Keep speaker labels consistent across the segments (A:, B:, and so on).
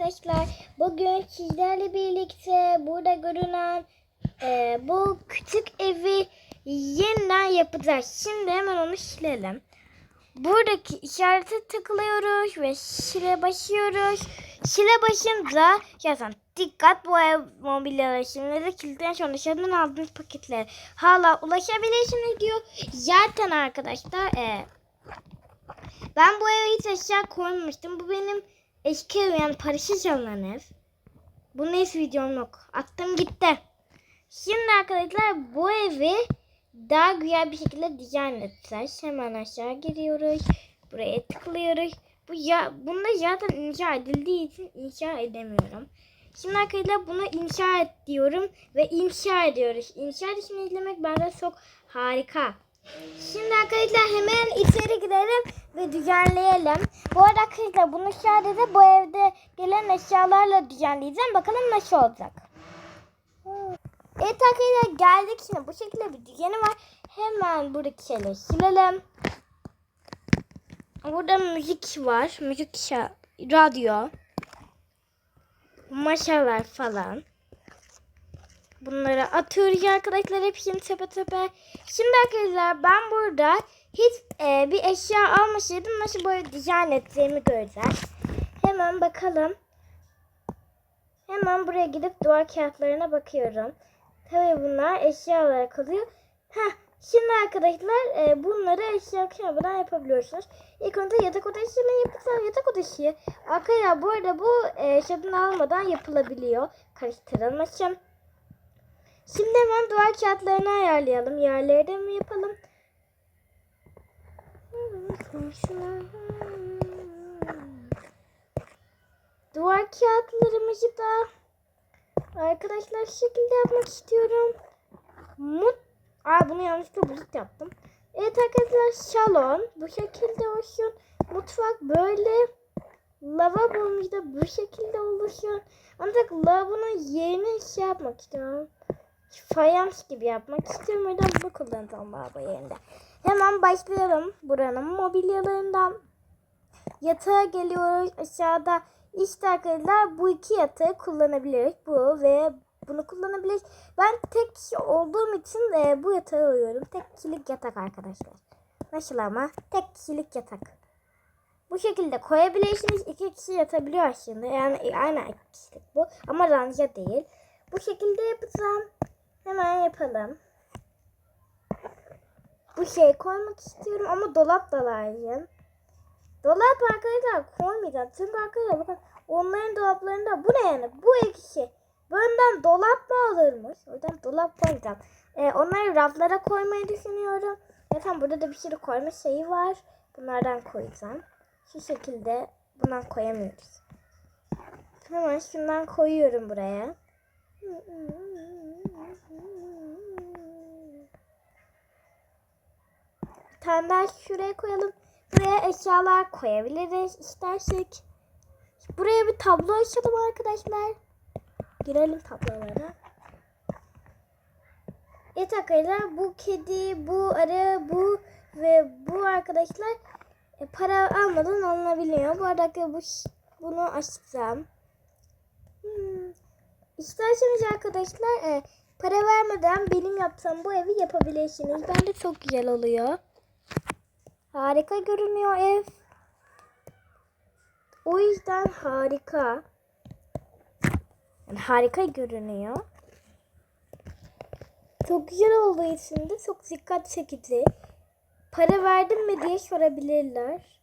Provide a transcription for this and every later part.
A: arkadaşlar. Bugün sizlerle birlikte burada görünen e, bu küçük evi yeniden yapacağız. Şimdi hemen onu silelim. Buradaki işarete tıklıyoruz ve sile basıyoruz. Sile basınca yazan dikkat bu ev mobilyaları şimdi de kilitten sonra dışarıdan aldığınız paketlere hala ulaşabilirsiniz diyor. Zaten arkadaşlar e, ben bu eve hiç eşya koymamıştım. Bu benim eski evim yani alınan ev. Bunun hiç videom yok. Attım gitti. Şimdi arkadaşlar bu evi daha güzel bir şekilde dizayn edeceğiz. Hemen aşağı giriyoruz. Buraya tıklıyoruz. Bu ya bunda zaten inşa edildiği için inşa edemiyorum. Şimdi arkadaşlar bunu inşa et diyorum ve inşa ediyoruz. İnşa işini izlemek bence çok harika. Şimdi arkadaşlar hemen içeri girelim ve düzenleyelim. Bu arada arkadaşlar bunu sadece bu evde gelen eşyalarla düzenleyeceğim. Bakalım nasıl olacak. Evet arkadaşlar geldik şimdi. Bu şekilde bir düzeni var. Hemen buradaki şeyleri silelim. Burada müzik var. Müzik şa- radyo. Maşalar falan. Bunları atıyoruz arkadaşlar hepsini tepe tepe. Şimdi arkadaşlar ben burada hiç e, bir eşya almasaydım nasıl böyle dizayn edeceğimi göreceğiz. Hemen bakalım. Hemen buraya gidip duvar kağıtlarına bakıyorum. Tabii bunlar eşya olarak kalıyor. Heh, şimdi arkadaşlar e, bunları eşya kağıdından yapabiliyorsunuz. İlk önce yatak odasını yapacağız. Yatak odası. Arkadaşlar bu arada bu e, eşyadan almadan yapılabiliyor. Karıştırılmasın. Şimdi hemen duvar kağıtlarını ayarlayalım. Yerleri de mi yapalım? Duvar kağıtlarımızı da arkadaşlar şekilde yapmak istiyorum. Mut Aa bunu yanlışlıkla bulut yaptım. Evet arkadaşlar salon bu şekilde olsun. Mutfak böyle. Lavabomuz da bu şekilde oluşuyor. Ancak lavabonun yerini şey yapmak istiyorum fayans gibi yapmak istiyorum. O yüzden bunu kullanacağım lavabo yerinde. Hemen başlayalım buranın mobilyalarından. Yatağa geliyoruz. Aşağıda işte arkadaşlar bu iki yatağı kullanabiliriz. Bu ve bunu kullanabiliriz. Ben tek kişi olduğum için e, bu yatağı alıyorum. Tek kişilik yatak arkadaşlar. Nasıl ama? Tek kişilik yatak. Bu şekilde koyabilirsiniz. İki kişi yatabiliyor aslında. Yani aynı iki kişilik bu. Ama ranca değil. Bu şekilde yapacağım. Hemen yapalım. Bu şey koymak istiyorum ama dolap da lazım. Dolap arkadaşlar koymayacağım. Çünkü arkadaşlar bakın onların dolaplarında bu ne yani? Bu ekşi. Benden dolap mı alırmış? O yüzden dolap koyacağım. Ee, onları raflara koymayı düşünüyorum. Zaten burada da bir sürü koyma şeyi var. Bunlardan koyacağım. Şu şekilde bundan koyamıyoruz. Hemen şundan koyuyorum buraya. Tane daha şuraya koyalım. Buraya eşyalar koyabiliriz istersek. Buraya bir tablo açalım arkadaşlar. Girelim tablolara. Evet arkadaşlar bu kedi, bu arı, bu ve bu arkadaşlar e, para almadan alınabiliyor. Bu arada bu bunu açacağım. Hmm. İsterseniz arkadaşlar e, para vermeden benim yaptığım bu evi yapabilirsiniz. Bence çok güzel oluyor. Harika görünüyor ev. O yüzden harika. Yani harika görünüyor. Çok güzel olduğu için de çok dikkat çekici. Para verdim mi diye sorabilirler.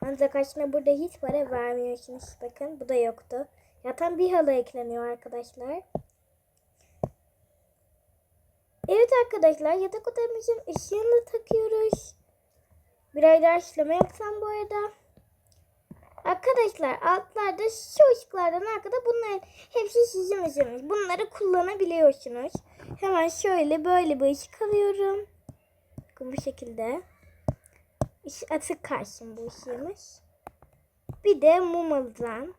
A: Ancak aslında burada hiç para vermiyorsunuz. Bakın bu da yoktu. Zaten bir halı ekleniyor arkadaşlar. Evet arkadaşlar yatak odamızın ışığını takıyoruz. Bir ay daha işleme yapsam bu arada. Arkadaşlar altlarda şu ışıklardan arkada bunların hepsi sizin ışığınız. Bunları kullanabiliyorsunuz. Hemen şöyle böyle bir ışık alıyorum. Bakın bu şekilde. Işık açık karşım bu ışığımız. Bir de mum alacağım.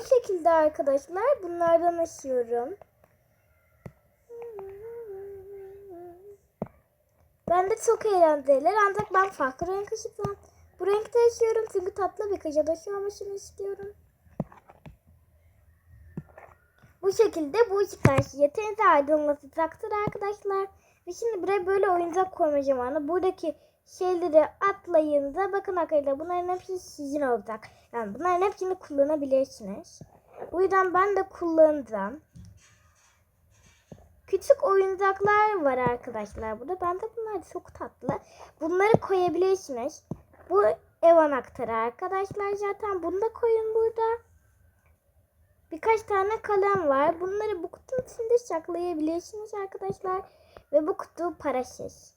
A: bu şekilde arkadaşlar bunlardan açıyorum. Ben de çok eğlenceliler ancak ben farklı renk ışıktan bu renkte açıyorum çünkü tatlı bir kıca başı olmasını istiyorum. Bu şekilde bu iki ışıklar yeterince aydınlatacaktır arkadaşlar. Ve şimdi buraya böyle oyuncak koymayacağım ana. Buradaki şeyleri atlayınca bakın arkadaşlar bunların hepsi sizin olacak. Yani bunların hepsini kullanabilirsiniz. Bu yüzden ben de kullanacağım. Küçük oyuncaklar var arkadaşlar burada. Ben de bunlar çok tatlı. Bunları koyabilirsiniz. Bu ev anahtarı arkadaşlar zaten. Bunu da koyun burada. Birkaç tane kalem var. Bunları bu kutunun içinde saklayabilirsiniz arkadaşlar. Ve bu kutu parasız.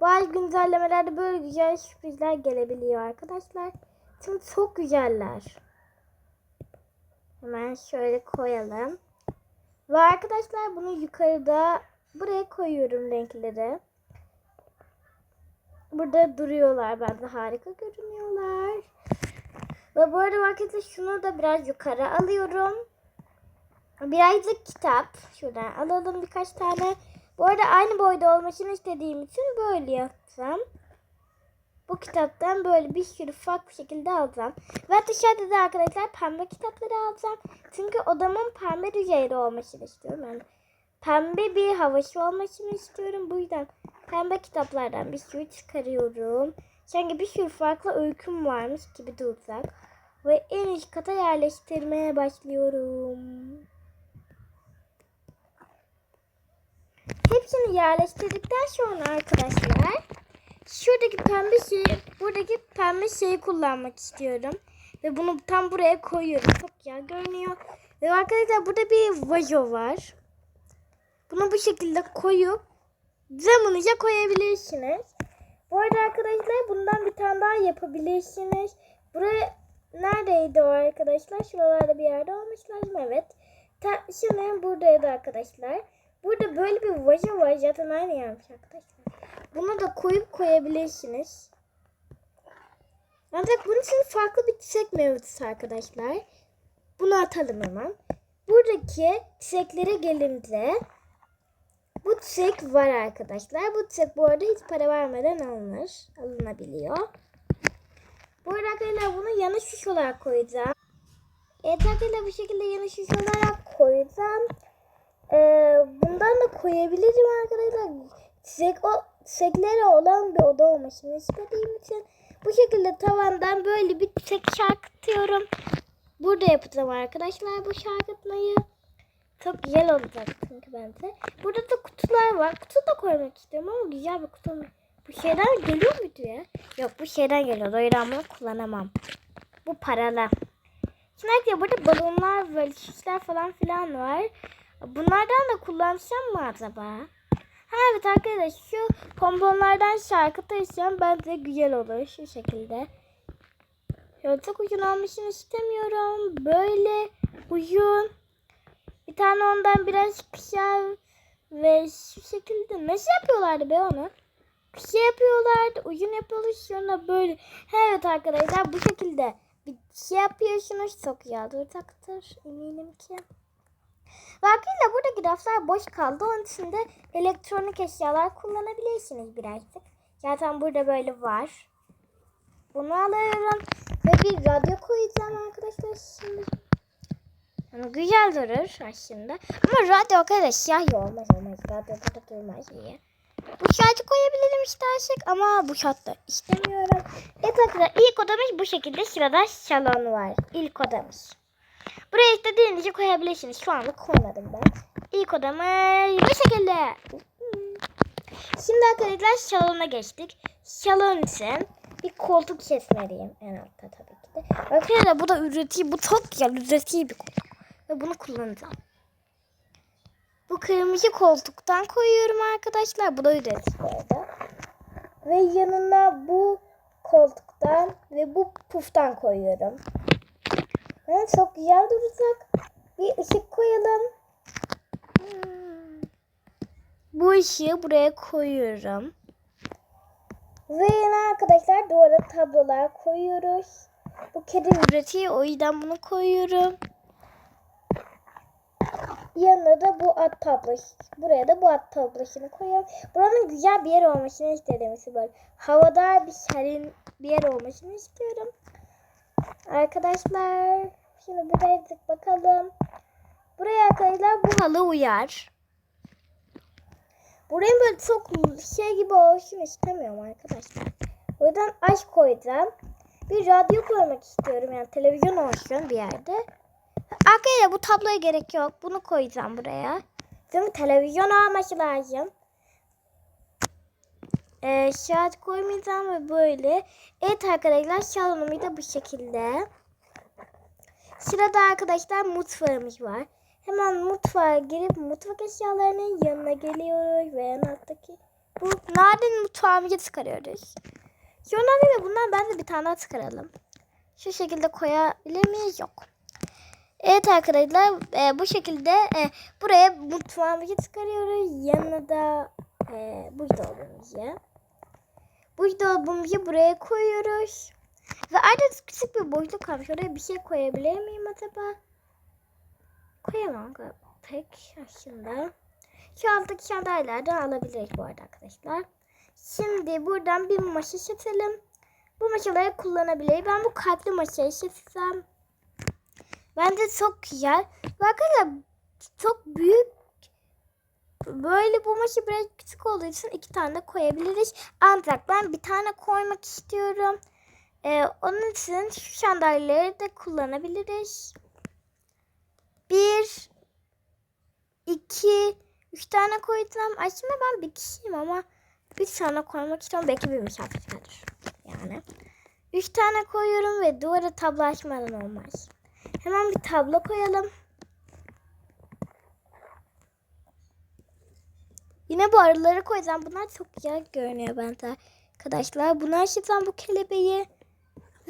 A: Bazı güncellemelerde böyle güzel sürprizler gelebiliyor arkadaşlar. Çünkü çok güzeller. Hemen şöyle koyalım. Ve arkadaşlar bunu yukarıda buraya koyuyorum renkleri. Burada duruyorlar. Bence harika görünüyorlar. Ve bu arada arkadaşlar şunu da biraz yukarı alıyorum. Birazcık kitap. Şuradan alalım birkaç tane. Bu arada aynı boyda olmasını istediğim için böyle yaptım. Bu kitaptan böyle bir sürü farklı şekilde alacağım. Ve dışarıda da arkadaşlar pembe kitapları alacağım. Çünkü odamın pembe düzeyde olmasını istiyorum. Yani pembe bir havası olmasını istiyorum. Bu yüzden pembe kitaplardan bir sürü çıkarıyorum. Sanki bir sürü farklı öyküm varmış gibi duracak. Ve en üst kata yerleştirmeye başlıyorum. Hepsini yerleştirdikten sonra arkadaşlar şuradaki pembe şeyi, buradaki pembe şeyi kullanmak istiyorum. Ve bunu tam buraya koyuyorum. Çok güzel görünüyor. Ve arkadaşlar burada bir vazo var. Bunu bu şekilde koyup camınıza koyabilirsiniz. Bu arada arkadaşlar bundan bir tane daha yapabilirsiniz. Buraya neredeydi o arkadaşlar? Şuralarda bir yerde olmuş lazım. Evet. Ta, şimdi buradaydı arkadaşlar. Burada böyle bir vazo var. Zaten aynı yermiş arkadaşlar. Bunu da koyup koyabilirsiniz. Ancak bunun için farklı bir çiçek mevcut arkadaşlar. Bunu atalım hemen. Buradaki çiçeklere gelince bu çiçek var arkadaşlar. Bu çiçek bu arada hiç para vermeden alınır. Alınabiliyor. Bu arada arkadaşlar bunu yanlış şiş olarak koyacağım. Evet arkadaşlar bu şekilde yanlış şiş olarak koyacağım. Ee, bundan da koyabilirim arkadaşlar. Çiçek, o, çiçekleri olan bir oda olmasını istediğim için bu şekilde tavandan böyle bir çiçek şarkıtıyorum. Burada yapacağım arkadaşlar bu şarkıtmayı. Çok güzel olacak çünkü bence. Burada da kutular var. Kutu da koymak istiyorum ama güzel bir kutu. Bu şeyden geliyor muydu ya? Yok bu şeyden geliyor. Bunu kullanamam. Bu paralı. Şimdi arkadaşlar burada balonlar böyle şişler falan filan var. Bunlardan da kullansam mı acaba? Ha evet arkadaşlar şu pomponlardan şarkı taşıyacağım. Bence güzel olur şu şekilde. Şöyle çok uzun olmasını istemiyorum. Böyle uzun. Bir tane ondan biraz kısa ve şu şekilde nasıl yapıyorlardı be onu? Kısa yapıyorlardı, uzun yapıyorlar sonra böyle. Ha, Evet arkadaşlar bu şekilde bir şey yapıyorsunuz çok iyi olacaktır eminim ki. Vakıyla buradaki raflar boş kaldı. Onun için de elektronik eşyalar kullanabilirsiniz birazcık. Zaten burada böyle var. Bunu alıyorum. Ve bir radyo koyacağım arkadaşlar şimdi. Yani güzel durur aslında. Ama radyo o kadar siyah olmaz olmaz. Radyo burada durmaz iyi. Bu şartı koyabilirim istersek ama bu şartta istemiyorum. Evet arkadaşlar ilk odamız bu şekilde. Sırada salon var. İlk odamız. Buraya istediğinizi koyabilirsiniz. Şu anda koymadım ben. İlk odamız bu şekilde. Şimdi arkadaşlar salona geçtik. Salon için bir koltuk kesmeliyim. En altta tabii ki de. Arkadaşlar bu da üretici. Bu çok güzel üretici bir koltuk. Ve bunu kullanacağım. Bu kırmızı koltuktan koyuyorum arkadaşlar. Bu da üretici. Ve yanına bu koltuktan ve bu puftan koyuyorum. Ha, çok güzel duracak. Bir ışık koyalım. Hmm. Bu ışığı buraya koyuyorum. Ve yine arkadaşlar duvara tablolar koyuyoruz. Bu kedi üretiyor o yüzden bunu koyuyorum. Yanına da bu at tablosu. Buraya da bu at tablosunu koyuyorum. Buranın güzel bir yer olmasını istedim. Böyle havada bir serin bir yer olmasını istiyorum. Arkadaşlar şimdi birazcık bakalım. Buraya arkadaşlar bu halı uyar. Buraya böyle çok şey gibi olsun istemiyorum arkadaşlar. O yüzden aç koyacağım. Bir radyo koymak istiyorum yani televizyon olsun bir yerde. Arkaya bu tabloya gerek yok. Bunu koyacağım buraya. Çünkü televizyon olması lazım. Ee, şart koymayacağım ve böyle. Evet arkadaşlar şalonumu da bu şekilde. Sırada arkadaşlar mutfağımız var. Hemen mutfağa girip mutfak eşyalarının yanına geliyoruz ve en alttaki bu narin mutfağımızı çıkarıyoruz. Sonra ve bundan ben de bir tane çıkaralım. Şu şekilde koyabilir miyiz? Yok. Evet arkadaşlar e, bu şekilde e, buraya mutfağımızı çıkarıyoruz. Yanına da e, buzdolabımızı. Buzdolabımızı buraya koyuyoruz. Ve artık küçük bir boşluk kalmış. Oraya bir şey koyabilir miyim acaba? Koyamam pek aslında. Şu alttaki sandalyelerden alabiliriz bu arada arkadaşlar. Şimdi buradan bir masa seçelim. Bu masaları kullanabiliriz. Ben bu kalpli masayı seçsem. Bence çok güzel. Ve Arkadaşlar çok büyük. Böyle bu masa biraz küçük olduğu için iki tane koyabiliriz. Ancak ben bir tane koymak istiyorum. Ee, onun için şu sandalyeleri de kullanabiliriz. Bir, iki, üç tane koyacağım. Aslında ben bir kişiyim ama bir tane koymak istiyorum. Belki bir misafir. Yani. Üç tane koyuyorum ve duvara tablo açmadan olmaz. Hemen bir tablo koyalım. Yine bu arıları koyacağım. Bunlar çok güzel görünüyor bence arkadaşlar. Bunu açacağım bu kelebeği.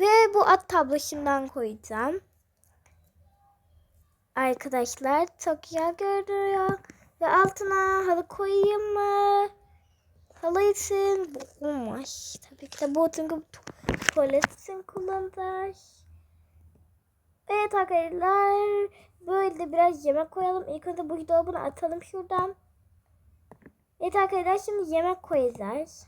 A: Ve bu at tablosundan koyacağım. Arkadaşlar çok güzel görünüyor. Ve altına halı koyayım mı? Halı için bu olmaz. Tabii ki de bu çünkü tuvalet için kullanacağız. Evet arkadaşlar. Böyle biraz yemek koyalım. İlk önce bu dolabını atalım şuradan. Evet arkadaşlar şimdi yemek koyacağız.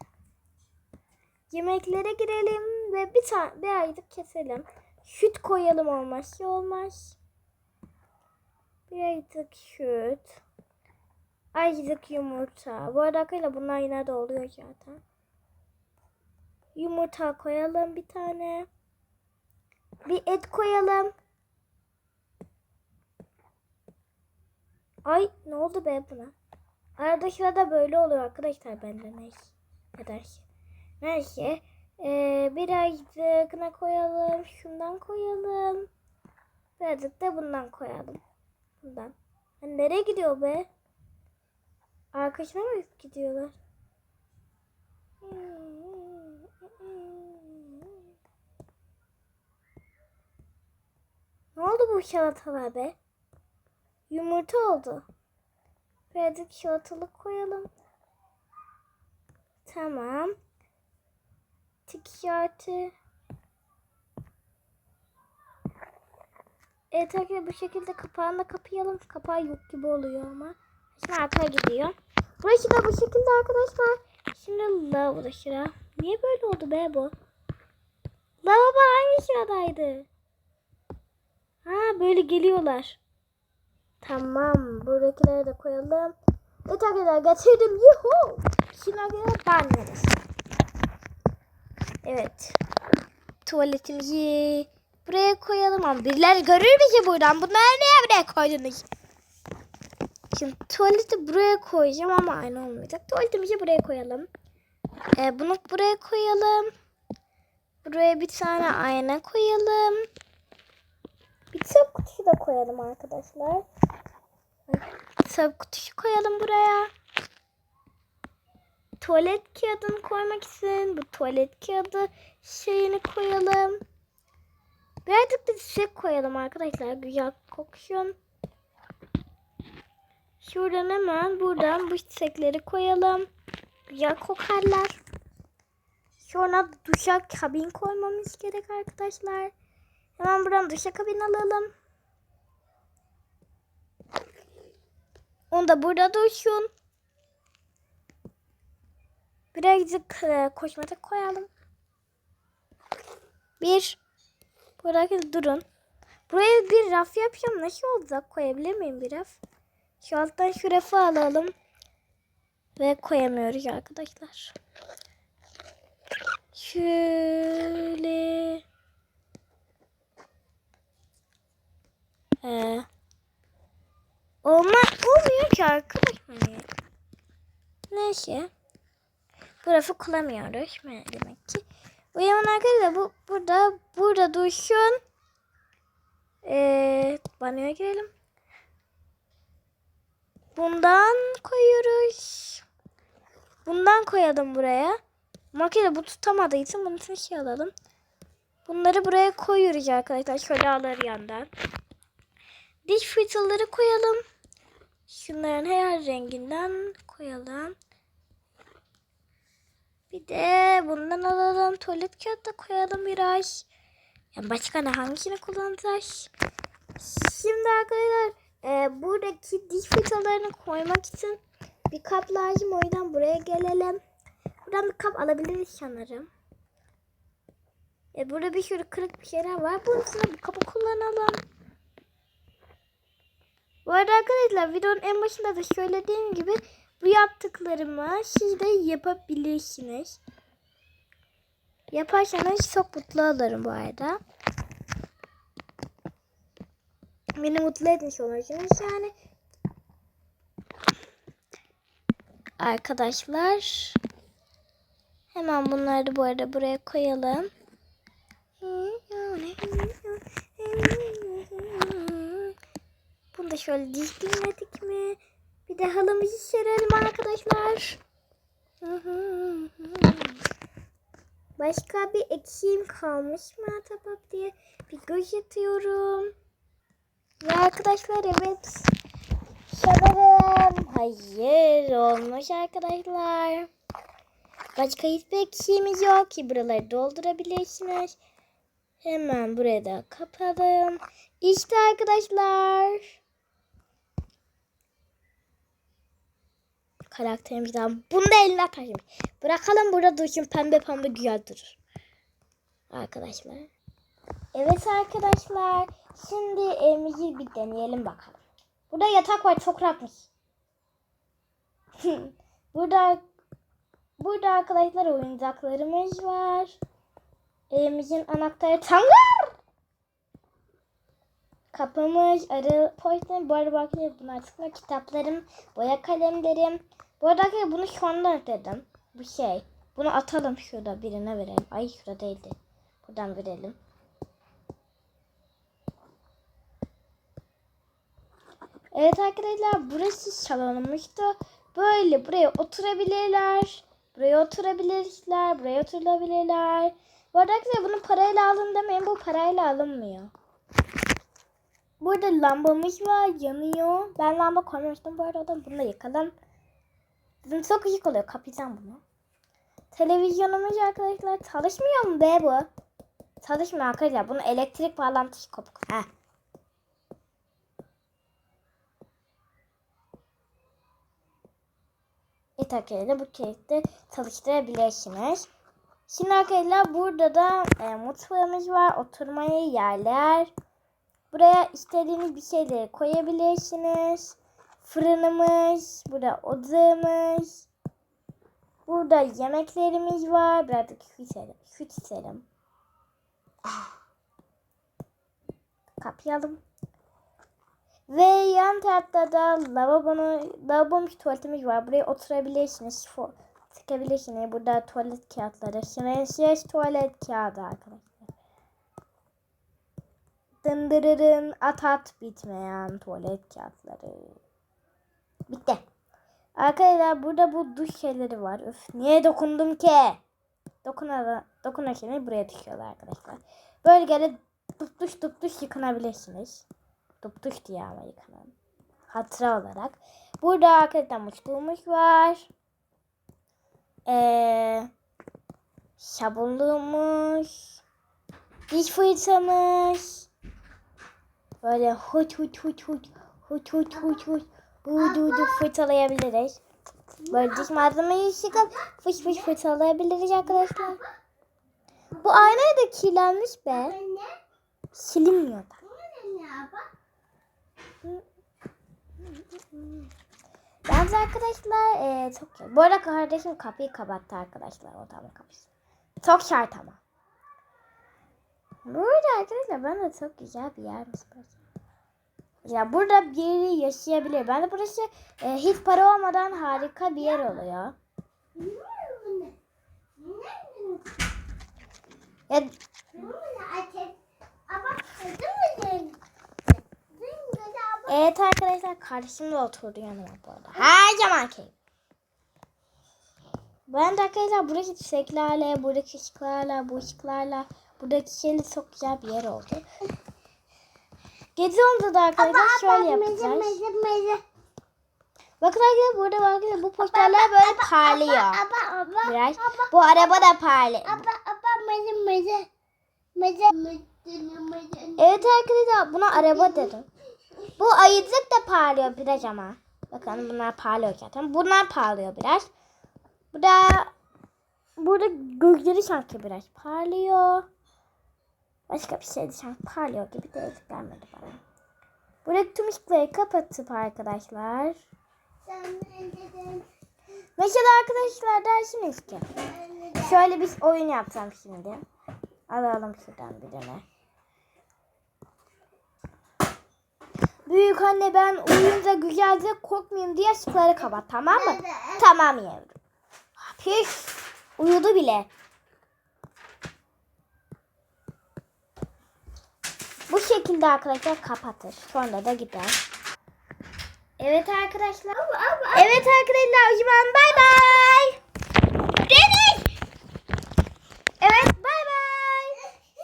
A: Yemeklere girelim ve bir tane bir aylık keselim. Süt koyalım olmazsa olmaz. Bir aylık süt. Aylık yumurta. Bu arada bunlar yine de oluyor zaten. Yumurta koyalım bir tane. Bir et koyalım. Ay ne oldu be buna? Arada sırada böyle oluyor arkadaşlar bende neyse. Neyse. Neyse. Ee, birazcık ne koyalım? Şundan koyalım. Birazcık da bundan koyalım. Bundan. Yani nereye gidiyor be? Arkadaşına mı gidiyorlar? Ne oldu bu salatalar be? Yumurta oldu. Birazcık salatalık koyalım. Tamam. Tişörtü. Evet arkadaşlar bu şekilde kapağını da kapayalım. Kapağı yok gibi oluyor ama. Şimdi arkaya gidiyor. Burası da bu şekilde arkadaşlar. Şimdi lavabo sıra. Niye böyle oldu be bu? Lavabo hangi sıradaydı? Ha böyle geliyorlar. Tamam. Buradakileri de koyalım. Evet arkadaşlar getirdim. Yuhu. Şimdi arkadaşlar banyomuz. Evet. Tuvaletimizi buraya koyalım ama birileri görür bizi buradan. Bunları niye buraya koydunuz? Şimdi tuvaleti buraya koyacağım ama aynı olmayacak. Tuvaletimizi buraya koyalım. Ee, bunu buraya koyalım. Buraya bir tane ayna koyalım. Bir çöp kutusu da koyalım arkadaşlar. Çöp kutusu koyalım buraya. Tuvalet kağıdını koymak için bu tuvalet kağıdı şeyini koyalım. Birazcık da çiçek koyalım arkadaşlar. Güzel koksun. Şuradan hemen buradan bu çiçekleri koyalım. Güzel kokarlar. Sonra duşa kabin koymamız gerek arkadaşlar. Hemen buradan duşa kabin alalım. Onu da burada dursun. Birazcık e, koşmata koyalım. Bir. Buradaki durun. Buraya bir raf yapacağım. Nasıl olacak? Koyabilir miyim bir raf? Şu alttan şu rafı alalım. Ve koyamıyoruz arkadaşlar. Şöyle. Ee, olma, olmuyor ki arkadaşlar. Neyse. Rafı kullanmıyoruz demek ki. Bu yaman arkadaşlar bu burada burada dursun. Ee, banyoya girelim. Bundan koyuyoruz. Bundan koyalım buraya. Makine bu tutamadığı için bunun için şey alalım. Bunları buraya koyuyoruz arkadaşlar. Şöyle alır yandan. Diş fırçaları koyalım. Şunların her renginden koyalım. Bir de bundan alalım. Tuvalet kağıt da koyalım biraz. Yani başka ne hangisini kullanacağız? Şimdi arkadaşlar e, buradaki diş fırçalarını koymak için bir kap lazım. O yüzden buraya gelelim. Buradan bir kap alabiliriz sanırım. E, burada bir sürü kırık bir şeyler var. Bunun için bu kapı kullanalım. Bu arada arkadaşlar videonun en başında da söylediğim gibi bu yaptıklarımı siz de yapabilirsiniz. Yaparsanız çok mutlu olurum bu arada. Beni mutlu etmiş olursunuz yani. Arkadaşlar. Hemen bunları da bu arada buraya koyalım. Bunu da şöyle dizginledik mi? Bir de halımızı serelim arkadaşlar. Başka bir eksiğim kalmış mı acaba diye bir göz atıyorum. Ve arkadaşlar evet. Sanırım hayır olmuş arkadaşlar. Başka hiçbir eksiğimiz yok ki buraları doldurabilirsiniz. Hemen buraya da kapalım. İşte arkadaşlar. Karakterimizden bunu da eline atayım. Bırakalım burada dursun pembe pembe güzel durur. Arkadaşlar. Evet arkadaşlar. Şimdi evimizi bir deneyelim bakalım. Burada yatak var çok rahatmış. burada burada arkadaşlar oyuncaklarımız var. Evimizin anahtarı tangar. Kapımız, arı, poşetim, bu arada bakın bunlar çıkma kitaplarım, boya kalemlerim. Bu arada arkadaşlar bunu anda dedim. Bu şey. Bunu atalım şurada birine verelim. Ay şurada değildi. Buradan verelim. Evet arkadaşlar burası salonumuzdu. Böyle buraya oturabilirler. Buraya oturabilirler. Buraya oturabilirler. Bu arada arkadaşlar bunu parayla alın demeyin. Bu parayla alınmıyor. Burada lambamız var. Yanıyor. Ben lamba koymuştum bu arada. Bunu da yakalım. Bizim çok ışık oluyor. Kapayacağım bunu. Televizyonumuz arkadaşlar çalışmıyor mu be bu? Çalışmıyor arkadaşlar. Bunun elektrik bağlantısı kopuk. Heh. İtakeyle bu kilitli çalıştırabilirsiniz. Şimdi arkadaşlar burada da e, mutfağımız var. Oturmaya yerler. Buraya istediğiniz bir şeyleri koyabilirsiniz. Fırınımız, burada odamız. Burada yemeklerimiz var. Birazcık içelim. Şu içelim. Kapayalım. Ve yan tarafta da lavabonu, lavabomuz tuvaletimiz var. Buraya oturabilirsiniz. Sıkabilirsiniz. Burada tuvalet kağıtları. Sınırsız tuvalet kağıdı arkadaşlar. Dındırırın at at bitmeyen tuvalet kağıtları. Bitti. Arkadaşlar burada bu duş şeyleri var. Öf niye dokundum ki? Dokuna, dokunurken buraya düşüyorlar arkadaşlar. Bölgede dup duş yıkanabilirsiniz. Dup duş diye ama yıkanan. Hatıra olarak. Burada arkadaşlar musluğumuz var. Ee, sabunluğumuz. Diş fırçamız. Böyle hut hut hut hut hut hut hut hut Bu dudu fırçalayabiliriz. Böyle diş malzemeyi sıkıp fış fış fırçalayabiliriz arkadaşlar. Bu aynaya da kirlenmiş be. Silinmiyor da. Bence arkadaşlar eee, çok. Bu arada kardeşim kapıyı kapattı arkadaşlar odamın kapısı. Çok şart ama. Burada arkadaşlar ben de çok güzel bir yermiş burası. Ya burada biri yaşayabilir. Ben de burası e, hiç para olmadan harika bir yer oluyor. Ya, evet arkadaşlar kardeşim de oturdu yanıma bu arada. Her zamanki. Ben de arkadaşlar buradaki çiçeklerle, buradaki ışıklarla, bu ışıklarla, buradaki şeyle çok güzel bir yer oldu. Gece oldu da arkadaşlar şöyle yapacağız. Bakın arkadaşlar burada bakın bu posterler böyle parlıyor. Biraz. Bu araba da parlıyor. Evet arkadaşlar buna araba dedim. Bu ayıcık da parlıyor biraz ama. Bakın bunlar parlıyor zaten. Bunlar parlıyor biraz. Bu da burada gözleri sanki biraz parlıyor. Başka bir şey sanki parlıyor gibi değil gelmedi bana. Buradaki tüm ışıkları kapatıp arkadaşlar. Mesela arkadaşlar dersiniz ki şöyle bir oyun yapacağım şimdi. Alalım şuradan birini. Büyük anne ben uyuyunca güzelce korkmayayım diye ışıkları kapat tamam mı? Tamam yavrum. Püf. Uyudu bile. Bu şekilde arkadaşlar kapatır. Sonra da gider. Evet arkadaşlar. Evet arkadaşlar o zaman bay bay.